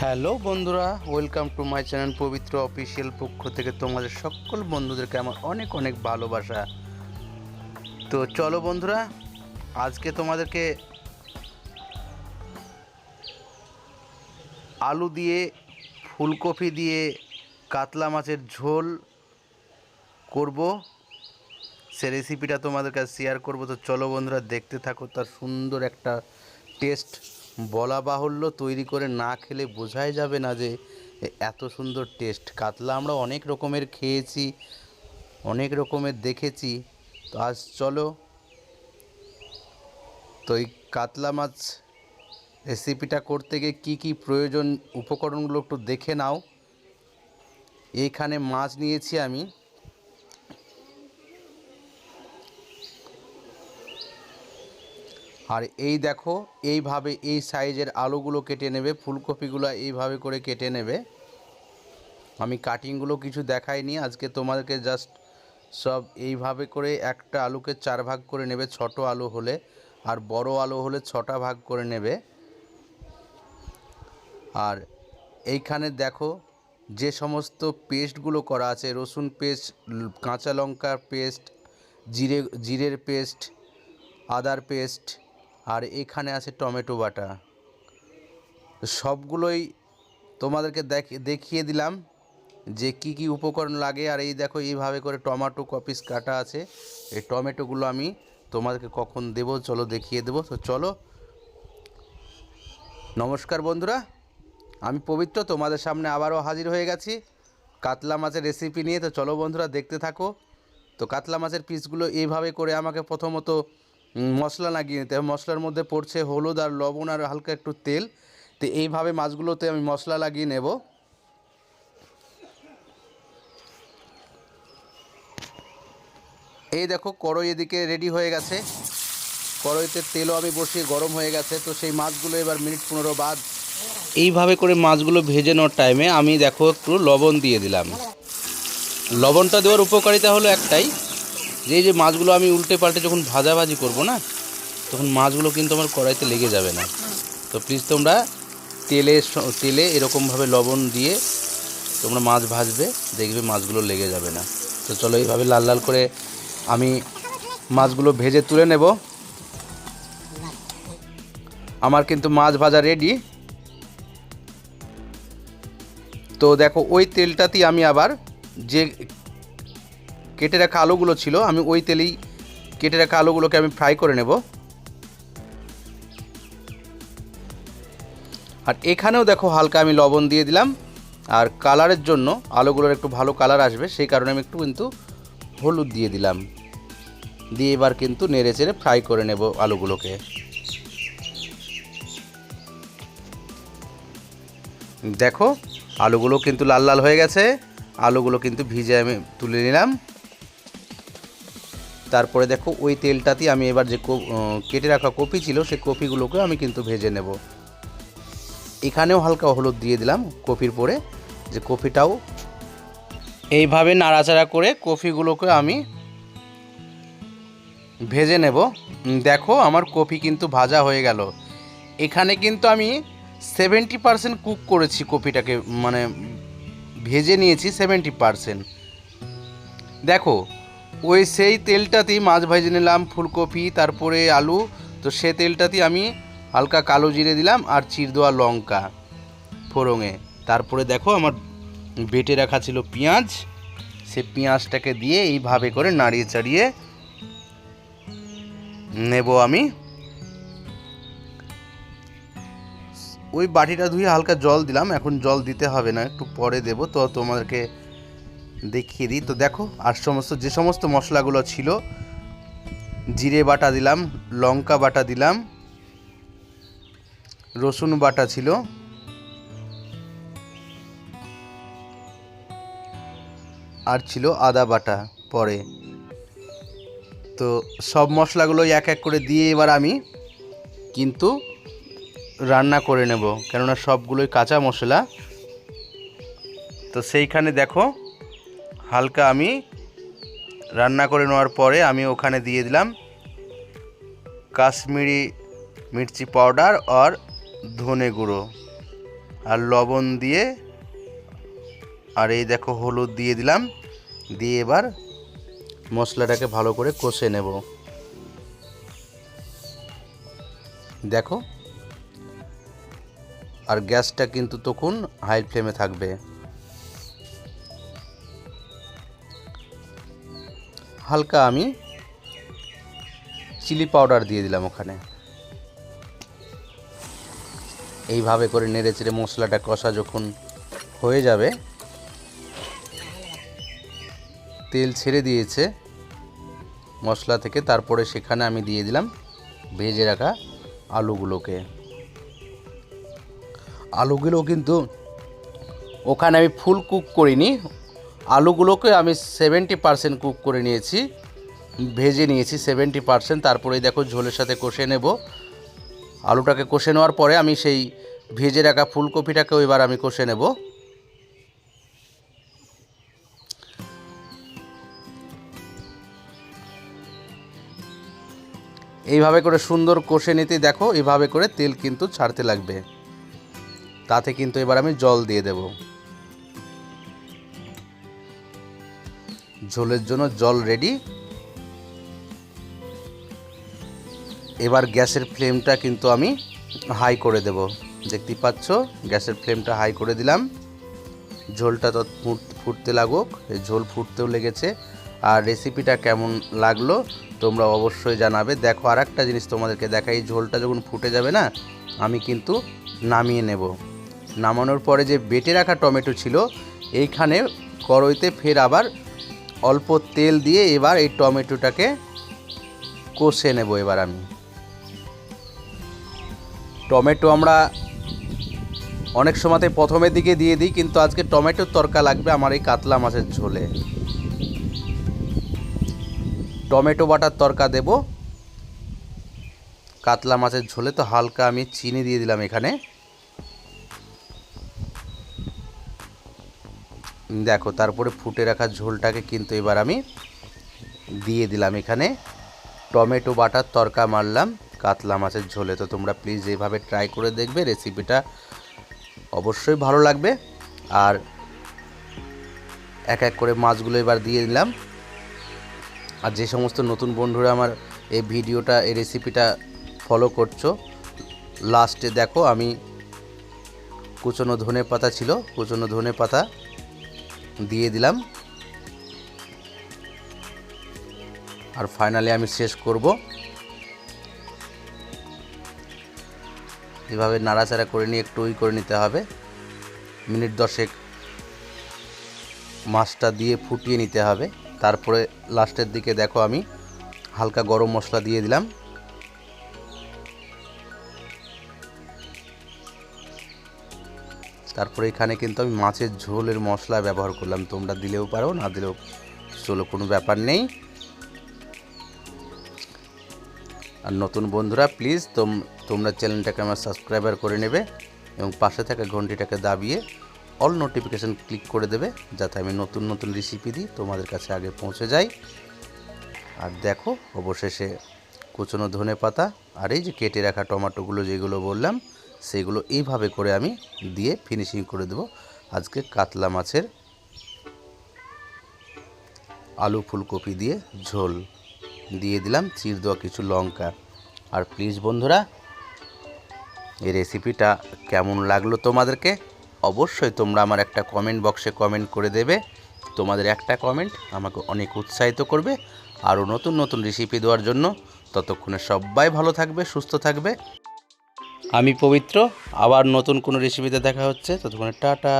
Hello বন্ধুরা welcome to my channel Pabitra official পক্ষ থেকে তোমাদের সকল বন্ধুদেরকে আমার অনেক অনেক ভালোবাসা। তো চলো বন্ধুরা, আজকে তোমাদেরকে আলু দিয়ে, ফুলকপি দিয়ে, কাতলা মাছের ঝোল করব। সে রেসিপিটা তোমাদের কাছে শেয়ার করব। তো চলো বন্ধুরা, দেখতে থাকো, তার সুন্দর একটা টেস্ট বলা বাহুল্য তৈরি করে না খেলে বোঝাই যাবে না যে এত সুন্দর টেস্ট। কাতলা আমরা অনেক রকমের খেয়েছি, অনেক রকমের দেখেছি। তো আজ চলো, তো এই কাতলা মাছ রেসিপিটা করতে গিয়ে কী কী প্রয়োজন, উপকরণগুলো একটু দেখে নাও। এইখানে মাছ নিয়েছি আমি। আর এই দেখো, এইভাবে এই সাইজের আলুগুলো কেটে নেবে, ফুলকপিগুলো এইভাবে করে কেটে নেবে। আমি কাটিংগুলো কিছু দেখাইনি, আজকে তোমাদেরকে জাস্ট সব এইভাবে করে একটা আলুকে চার ভাগ করে নেবে, ছোট আলু হলে, আর বড় আলু হলে ছটা ভাগ করে নেবে। আর এইখানে দেখো, যে সমস্ত পেস্টগুলো করা আছে, রসুন পেস্ট, কাঁচা লঙ্কার পেস্ট, জিরে, জিরের পেস্ট, আদার পেস্ট আর এখানে আছে টমেটো বাটা। সবগুলোই তোমাদেরকে দেখ, দেখিয়ে দিলাম যে কি কি উপকরণ লাগে। আর এই দেখো, এইভাবে করে টমেটো কপিস কাটা আছে। এই টমেটোগুলো আমি তোমাদেরকে কখন দেবো চলো দেখিয়ে দেবো। তো চলো। নমস্কার বন্ধুরা, আমি পবিত্র, তোমাদের সামনে আবারও হাজির হয়ে গেছি কাতলা মাছের রেসিপি নিয়ে। তো চলো বন্ধুরা, দেখতে থাকো। তো কাতলা মাছের পিসগুলো এইভাবে করে আমাকে প্রথমত মশলা লাগিয়ে নিতে হবে। মশলার মধ্যে পড়ছে হলুদ আর লবণ আর হালকা একটু তেল। তো এইভাবে মাছগুলোতে আমি মশলা লাগিয়ে নেব। এই দেখো, কড়ই এদিকে রেডি হয়ে গেছে। কড়ইতে তেলও আমি বসিয়ে গরম হয়ে গেছে। তো সেই মাছগুলো এবার মিনিট পনেরো বাদ। এইভাবে করে মাছগুলো ভেজে নেওয়ার টাইমে আমি দেখো একটু লবণ দিয়ে দিলাম। লবণটা দেওয়ার উপকারিতা হলো একটাই যে যে মাছগুলো আমি উল্টে পাল্টে যখন ভাজাভাজি করব না, তখন মাছগুলো কিন্তু আমার কড়াইতে লেগে যাবে না। তো প্লিজ তোমরা তেলে তেলে এরকমভাবে লবণ দিয়ে তোমরা মাছ ভাজবে, দেখবে মাছগুলো লেগে যাবে না। তো চলো এইভাবে লাল লাল করে আমি মাছগুলো ভেজে তুলে নেব। আমার কিন্তু মাছ ভাজা রেডি তো দেখো ওই তেলটাতেই আমি আবার যে কেটে রাখা আলুগুলো ছিল, আমি ওই তেলেই কেটে রাখা আলুগুলোকে আমি ফ্রাই করে নেব। আর এখানেও দেখো হালকা আমি লবণ দিয়ে দিলাম, আর কালারের জন্য আলুগুলোর একটু ভালো কালার আসবে, সেই কারণে আমি একটু কিন্তু হলুদ দিয়ে দিলাম। দিয়ে এবার কিন্তু নেড়ে চেড়ে ফ্রাই করে নেব আলুগুলোকে। দেখো, আলুগুলো কিন্তু লাল লাল হয়ে গেছে, আলুগুলো কিন্তু ভিজে আমি তুলে নিলাম। তারপরে দেখো ওই তেলটাতেই আমি এবার যে কেটে রাখা কপি ছিল সেই কপিগুলোকে আমি কিন্তু ভেজে নেব। এখানেও হালকা হলুদ দিয়ে দিলাম কপির পরে, যে কপিটাও এইভাবে নাড়াচাড়া করে কফিগুলোকে আমি ভেজে নেব। দেখো আমার কফি কিন্তু ভাজা হয়ে গেল। এখানে কিন্তু আমি সেভেন্টি পারসেন্ট কুক করেছি কপিটাকে মানে ভেজে নিয়েছি সেভেন্টি পারসেন্ট দেখো ওই সেই তেলটাতেই মাছ ভেজে নিলাম, ফুলকপি, তারপরে আলু। তো সে তেলটাতেই আমি হালকা কালো জিরে দিলাম আর চির দেওয়া লঙ্কা ফোড়ঙে তারপরে দেখো আমার বেটে রাখা ছিল পেঁয়াজ। সে পেঁয়াজটাকে দিয়ে এইভাবে করে নাড়িয়ে চাড়িয়ে নেব আমি। ওই বাটিটা ধুয়ে হালকা জল দিলাম, এখন জল দিতে হবে না, একটু পরে দেব। তো তোমাদেরকে দেখিয়ে দিই। তো দেখো, আর সমস্ত, যে সমস্ত মশলাগুলো ছিল, জিরে বাটা দিলাম, লঙ্কা বাটা দিলাম, রসুন বাটা ছিল, আর ছিল আদা বাটা পরে। তো সব মশলাগুলো এক এক করে দিয়ে এবার আমি কিন্তু রান্না করে নেব, কেননা সবগুলোই কাঁচা মশলা। তো সেইখানে দেখো হালকা আমি রান্না করে নেওয়ার পরে আমি ওখানে দিয়ে দিলাম কাশ্মীরি মির্চি পাউডার আর ধনে গুঁড়ো আর লবণ দিয়ে আর এই দেখো হলুদ দিয়ে দিলাম, দিয়ে এবার মশলাটাকে ভালো করে কষে নেব। দেখো, আর গ্যাসটা কিন্তু তখন হাই ফ্লেমে থাকবে। হালকা আমি চিলি পাউডার দিয়ে দিলাম ওখানে। এইভাবে করে নেড়ে চেড়ে মশলাটা কষা যখন হয়ে যাবে, তেল ছেড়ে দিয়েছে মশলা থেকে, তারপরে সেখানে আমি দিয়ে দিলাম ভেজে রাখা আলুগুলোকে। আলুগুলো কিন্তু ওখানে আমি ফুল কুক করিনি আলুগুলোকে আমি সেভেন্টি পারসেন্ট কুক করে নিয়েছি, ভেজে নিয়েছি সেভেন্টি পারসেন্ট তারপরে দেখো ঝোলের সাথে কষে নেব। আলুটাকে কষে নেওয়ার পরে আমি সেই ভেজে রাখা ফুলকপিটাকেও এবার আমি কষে নেব। এইভাবে করে সুন্দর কষে নিতে দেখো, এইভাবে করে তেল কিন্তু ছাড়তে লাগবে। তাতে কিন্তু এবার আমি জল দিয়ে দেব। ঝোলের জন্য জল রেডি এবার গ্যাসের ফ্লেমটা কিন্তু আমি হাই করে দেব। দেখতেই পাচ্ছ, গ্যাসের ফ্লেমটা হাই করে দিলাম। ঝোলটা তো ফুট- ফুটতে লাগুক, এই ঝোল ফুটতেও লেগেছে। আর রেসিপিটা কেমন লাগল, তোমরা অবশ্যই জানাবে। দেখো আর একটা জিনিস তোমাদেরকে দেখাই, ঝোলটা যখন ফুটে যাবে না, আমি কিন্তু নামিয়ে নেব। নামানোর পরে যে বেটে রাখা টমেটো ছিল, এইখানে করইতে ফের আবার অল্প তেল দিয়ে এবার এই টমেটোটাকে কষে নেব এবার আমি। টমেটো আমরা অনেক সময়তে প্রথমের দিকে দিয়ে দিই, কিন্তু আজকে টমেটোর তরকা লাগবে আমার এই কাতলা মাছের ঝোলে। টমেটো বাটার তরকা দেব। কাতলা মাছের ঝোলে তো হালকা আমি চিনি দিয়ে দিলাম এখানে। দেখো, তারপরে ফুটে রাখা ঝোলটাকে কিন্তু এবার আমি দিয়ে দিলাম এখানে। টমেটো বাটার তরকা মারলাম, কাতলা মাছের ঝোলে। তো তোমরা প্লিজ এইভাবে ট্রাই করে দেখবে রেসিপিটা অবশ্যই ভালো লাগবে। আর এক এক করে মাছগুলো এবার দিয়ে দিলাম। আর যে সমস্ত নতুন বন্ধুরা আমার এই ভিডিওটা, এই রেসিপিটা ফলো করছ লাস্টে দেখো, আমি কুচনো ধনে পাতা ছিল, কুচনো ধনে পাতা দিয়ে দিলাম। আর ফাইনালি আমি শেষ করব। এভাবে নাড়াচাড়া করে নিয়ে একটু ওই করে নিতে হবে। মিনিট দশেক মাছটা দিয়ে ফুটিয়ে নিতে হবে। তারপরে লাস্টের দিকে দেখো আমি হালকা গরম মশলা দিয়ে দিলাম। তারপরে এখানে কিন্তু আমি মাছের ঝোলের মশলা ব্যবহার করলাম। তোমরা দিলেও পারো, না দিলেও চলো কোনো ব্যাপার নেই। আর নতুন বন্ধুরা প্লিজ তোম, তোমরা চ্যানেলটাকে আমার সাবস্ক্রাইবার করে নেবে এবং পাশে থাকা ঘন্টিটাকে দাবিয়ে অল নোটিফিকেশান ক্লিক করে দেবে, যাতে আমি নতুন নতুন রেসিপি দিই, তোমাদের কাছে আগে পৌঁছে যাই। আর দেখো, অবশেষে কুচনো ধনে পাতা আর এই যে কেটে রাখা টমেটোগুলো যেগুলো বললাম সেগুলো এইভাবে করে আমি দিয়ে ফিনিশিং করে দেবো। আজকে কাতলা মাছের আলু ফুলকপি দিয়ে ঝোল দিয়ে দিলাম, চির দেওয়া কিছু লঙ্কা। আর প্লিজ বন্ধুরা, এই রেসিপিটা কেমন লাগল তোমাদেরকে? অবশ্যই তোমরা আমার একটা কমেন্ট বক্সে কমেন্ট করে দেবে। তোমাদের একটা কমেন্ট আমাকে অনেক উৎসাহিত করবে। আরও নতুন নতুন রেসিপি দেওয়ার জন্য ততক্ষণে সবাই ভালো থাকবে, সুস্থ থাকবে। আমি পবিত্র আবার নতুন কোনো রেসিপিতে দেখা হচ্ছে ততক্ষণে টাটা।